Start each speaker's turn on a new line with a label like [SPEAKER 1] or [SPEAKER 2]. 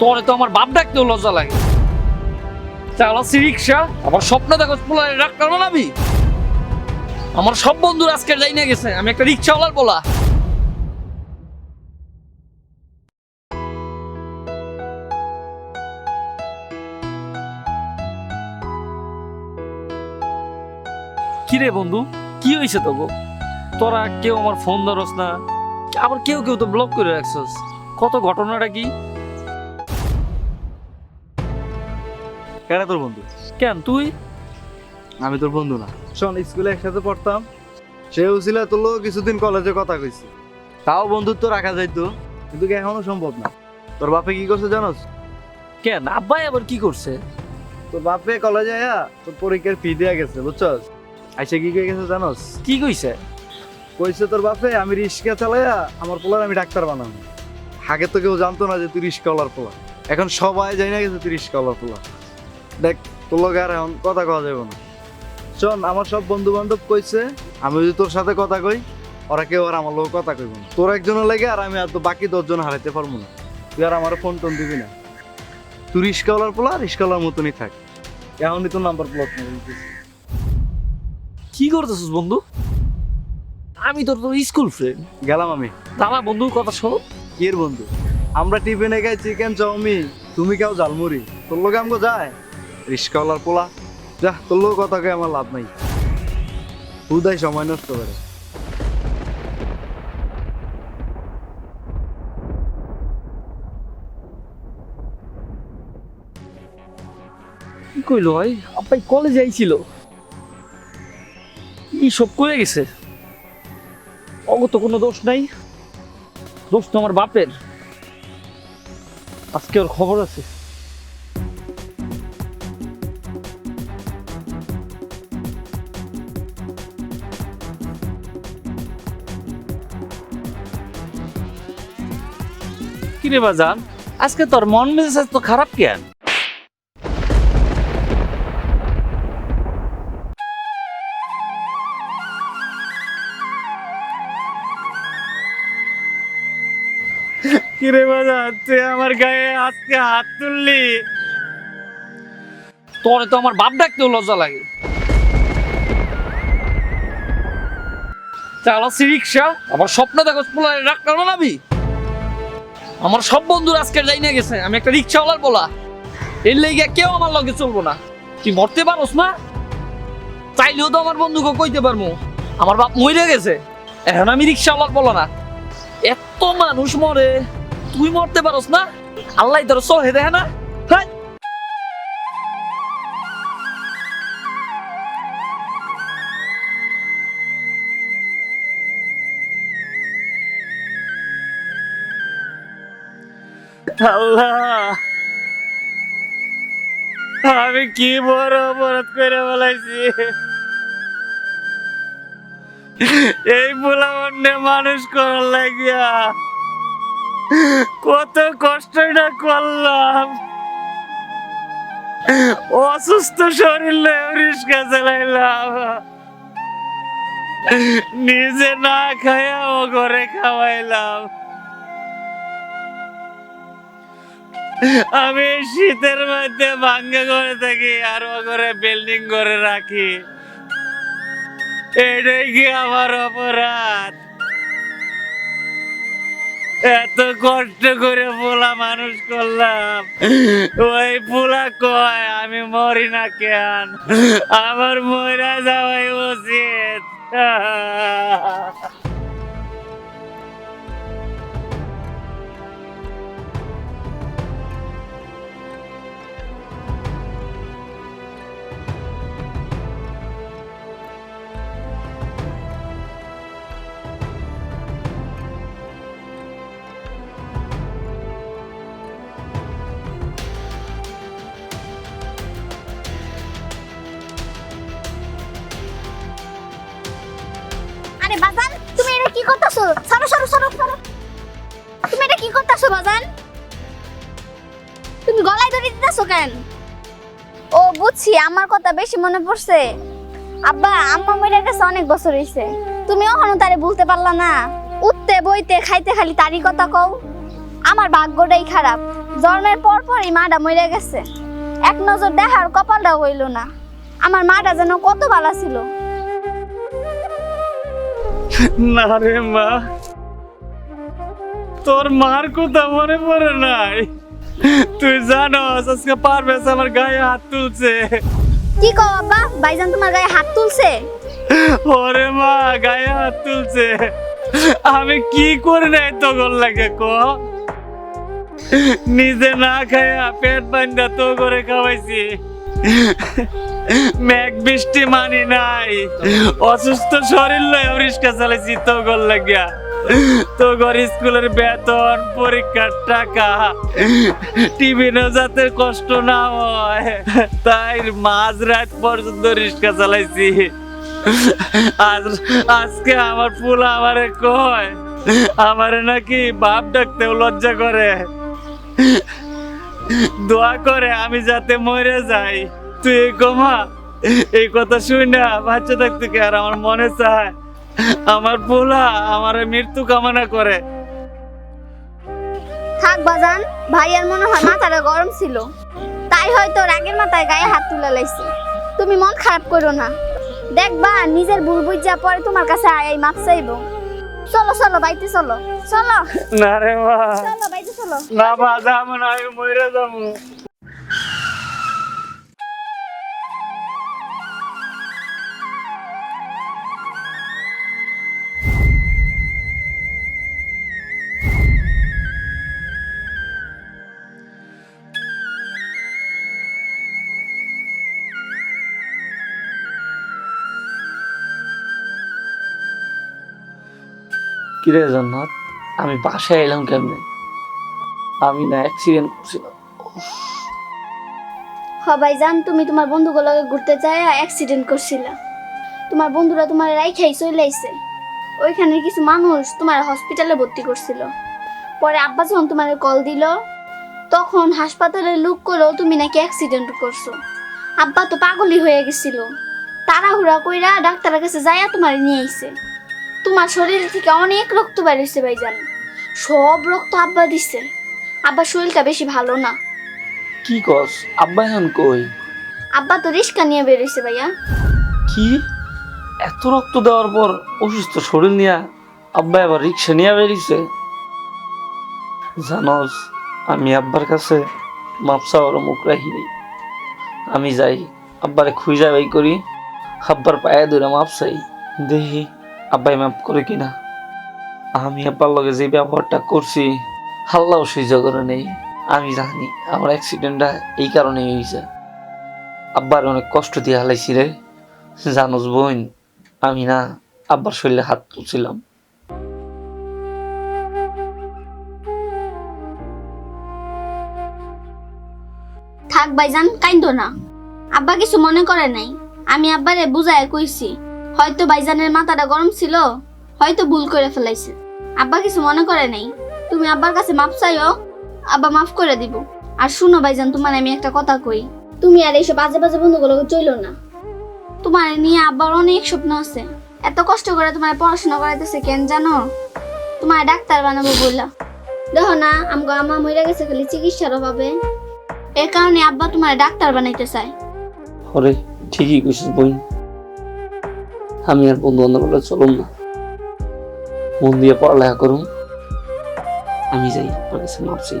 [SPEAKER 1] তোরে তো আমার বাপ ডাকতেও লজ্জা লাগে। চালাচ্ছি রিক্সা আবার স্বপ্ন দেখো পোলারে ডাক্তার বানাবি আমার সব বন্ধুরা আজকে যাই না গেছে, আমি একটা রিক্সাওয়ালার বলা। কি রে বন্ধু, কি হয়েছে তোকে তোরা কেউ আমার ফোন ধরস না, আবার কেউ কেউ তো ব্লক করে রাখছস। কত ঘটনাটা কি?
[SPEAKER 2] কেন তোর বন্ধু?
[SPEAKER 1] কেন তুই?
[SPEAKER 2] আমি তোর বন্ধু না। শোন স্কুলে একসাথে পড়তাম। সেও ছিল তোর লোক কিছুদিন কলেজে কথা কইছি। তাও বন্ধুত্ব রাখা যাইতো কিন্তু এখনও সম্ভব না? তোর বাপে কি করছে জানোস?
[SPEAKER 1] কেন? আব্বাই আবার কি করছে?
[SPEAKER 2] তোর বাপে কলেজে আয়া তোর পরীক্ষার ফি দেয়া গেছে বুঝছস? আইসে কি কই গেছে জানোস?
[SPEAKER 1] কি কইছে?
[SPEAKER 2] কইছে তোর বাপে আমি রিক্সা চালাইয়া আমার পোলার আমি ডাক্তার বানাবো আগে তো কেউ জানতো না যে তুই রিক্সাওয়ালার পোলা। এখন সবাই জানি না গেছে তুই রিক্সাওয়ালার পোলা। দেখ তোর লোক আর এখন কথা কওয়া যাবে না। শোন আমার সব বন্ধু বান্ধব কইছে আমি যদি তোর সাথে কথা কই ওরা কেউ আর আমার লোক কথা কইব না। তোর একজনের লাগে আর আমি আর তো বাকি দশজন হারাইতে পারব না। তুই আর আমার ফোন টোন দিবি না। তুই রিক্সাওয়ালার পোলা রিক্সাওয়ালার মতনই থাক। এখনই তোর নাম্বার ব্লক
[SPEAKER 1] কি করতেছিস বন্ধু? আমি তোর তো স্কুল ফ্রেন্ড
[SPEAKER 2] গেলাম আমি।
[SPEAKER 1] দাদা বন্ধু কথা শোন।
[SPEAKER 2] কির বন্ধু? আমরা টিফিনে খাই চিকেন চাউমিন। তুমি কেউ ঝালমুড়ি? তোর লোকে আমাকে যায়? রিস্কাওয়ালার পোলা। যা, তোর লোক কথা কয়ে আমার লাভ নাই। হুদাই সময় নষ্ট করে।
[SPEAKER 1] কি কইলো ভাই? আব্বাই কলেজে আইছিল। কি সব করে গেছে। অগত কোনো দোষ নাই। দোষ তো আমার বাপের। আজকে ওর খবর আছে। কিরে বাজান? আজকে তোর মন মেজাজ তো খারাপ কেন? কিরে বাজান তুই আমার গায়ে আজকে হাত তুললি? তোরে তো আমার বাপ ডাকতেও লজ্জা লাগে। চালাচ্ছি রিক্সা আবার স্বপ্ন দেখো পোলারে ডাক্তার বানাবি আমার সব বন্ধুরা আজকে যাই না গেছে, আমি একটা রিক্সাওয়ালার বলা। এর লেগে কেউ আমার লগে চলবো না। তুই মরতে পারোস না? চাইলেও তো আমার বন্ধুকে কইতে পারব আমার বাপ মরে গেছে, এখন আমি রিক্সাওয়ালার বলো না। এত মানুষ মরে, তুই মরতে পারোস না? আল্লাহ তোর সহে দেখে না? আল্লাহ। আমি কি বড় অপরাধ করে বলাইছি? এই পোলাবন্যে মানুষ করার লাগিয়া কত কষ্টটা করলাম। অসুস্থ শরীর রিস্কা চালাইলাম। নিজে না খাইয়া ও ঘরে খাওয়াইলাম। আমি শীতের মধ্যে ভাঙ্গা করে থাকি আর ও করে বিল্ডিং করে রাখি। এটাই কি আমার অপরাধ? এত কষ্ট করে পোলা মানুষ করলাম। ওই পোলা কয়, আমি মরি না কেন? আমার মরা যাওয়াই উচিত।
[SPEAKER 3] আরে বাজান, তুমি এটা কি করতেছো? সরো সরো সরো সরো। তুমি এটা কি করতেছো, বাজান? তুমি গলায় ধরে দিতেছো কেন? ও, বুঝছি, আমার কথা বেশি মনে পড়ছে। আব্বা, আম্মা মরে গেছে অনেক বছর হইছে। তুমি এখনও তারে বলতে পারলা না। উঠতে, বইতে, খাইতে খালি তারই কথা কও। আমার ভাগ্যটাই খারাপ। জন্মের পর পরই মাটা মরে গেছে। এক নজর দেখার কপালটা হইল না। আমার মাটা যেন কত ভালো ছিল।
[SPEAKER 4] না রে মা। তোর মার কথা মনে পড়ে নাই। তুই জানোস আজকে পারবেস আমার গায়ে হাত তুলছে।
[SPEAKER 3] কি কও আব্বা? ভাইজান তোমার গায়ে হাত তুলছে?
[SPEAKER 4] ওরে মা গায়ে হাত তুলছে। আমি কি করে নাই তো গোল লাগে ক? নিজে না খায়া পেট বান্ধা তো করে খাওয়াইছি। মেঘ বৃষ্টি মানি নাই। অসুস্থ শরীর লয় রিক্সা চালাইছি তো গোল লাগিয়া। তো ঘর স্কুলের বেতন, পরীক্ষার টাকা। টিফিনে যাতে কষ্ট না হয়, তাই মাঝ রাত পর্যন্ত রিক্সা চালাইছি। আজ, আজকে আমার ফুল আমারে কয়, আমারে নাকি বাপ ডাকতেও লজ্জা করে। দোয়া করে আমি যাতে মরে যাই। তুই কমা এই কথা শুই না বাচ্চা থাকতে কি আর আমার মনে চায়। আমার পোলা আমার মৃত্যু কামনা করে।
[SPEAKER 3] থাক বাজান ভাইয়ার মনে হয় মাথাটা গরম ছিল। তাই হয়তো রাগের মাথায় গায়ে হাত তুলে লাইছে। তুমি মন খারাপ করো না। দেখবা নিজের ভুল বুঝা পরে তোমার কাছে আয় এই মাপ চাইব। চলো চলো বাইতে চলো। চলো।
[SPEAKER 4] না রে মা।
[SPEAKER 3] চলো বাইতে চলো।
[SPEAKER 4] না বাজা আমার আমি মরে যাব।
[SPEAKER 1] কিরে জান্নাত? আমি বাসায় এলাম কেমনে? আমি না অ্যাক্সিডেন্ট করছিলাম।
[SPEAKER 3] হ ভাইজান, তুমি তোমার ঘুরতে যায় অ্যাক্সিডেন্ট করছিলা। তোমার বন্ধুরা তোমার চলে ওইখানে কিছু মানুষ তোমার হসপিটালে ভর্তি করছিল। পরে আব্বা যখন তোমার কল দিল, তখন হাসপাতালে লুক করেও তুমি নাকি অ্যাক্সিডেন্ট করছ। আব্বা তো পাগলই হয়ে গেছিল। তাড়াহুড়া কইরা ডাক্তারের কাছে যাইয়া তোমার নিয়ে আইছে। তোমার শরীর থেকে অনেক রক্ত বেরিয়েছে ভাইজান। সব রক্ত আব্বা দিছে। আব্বার শরীরটা বেশি ভালো না।
[SPEAKER 1] কি কস? আব্বা এখন কই?
[SPEAKER 3] আব্বা তো রিস্কা নিয়ে বেরোইছে ভাইয়া।
[SPEAKER 1] কি? এত রক্ত দেওয়ার পর অসুস্থ শরীর নিয়ে আব্বা এবার রিক্সা নিয়ে বেরিয়েছে জানোস আমি আব্বার কাছে মাপ চাওয়ার মুখ রাখিনি আমি যাই আব্বারে খুঁজা বাই করি আব্বার পায়ে ধরে মাপ চাই। দেখি। আব্বাই মাপ করে কিনা। আমি আব্বার লগে যে ব্যবহারটা করছি হাল্লাও সহ্য করে নেই। আমি জানি আমার অ্যাক্সিডেন্টটা এই কারণেই হয়েছে আব্বার অনেক কষ্ট দিয়ে হালাইছি রে। জানোস বোন, আমি না আব্বার শরীরে হাত তুলছিলাম।
[SPEAKER 3] থাক ভাইজান, কাইন্দো না। আব্বা কিছু মনে করে নাই। আমি আব্বারে বুঝায় কইছি। হয়তো ভাইজানের মাথাটা গরম ছিল, হয়তো ভুল করে ফেলাইছে। আব্বা কিছু মনে করে নাই। তুমি আব্বার কাছে মাপ চাইও, আব্বা মাফ করে দিব। আর শুনো ভাইজান তোমার আমি একটা কথা কই। তুমি আর এইসব বাজে বাজে বন্ধুগুলোকে চইলো না। তোমার নিয়ে আব্বার অনেক স্বপ্ন আছে। এত কষ্ট করে তোমার পড়াশোনা করাইতেছে কেন জানো? তোমার ডাক্তার বানাবো বললা দেখো না, আমগো আমা মরে গেছে খালি চিকিৎসার অভাবে। এ কারণে আব্বা তোমার ডাক্তার বানাইতে চায়।
[SPEAKER 1] ঠিকই কইছিস বোন আমি আর বন্ধু বান্ধব চলুন না। মন দিয়ে পড়ালেখা করুন আমি যাই, আপনার কাছে মাপ চাই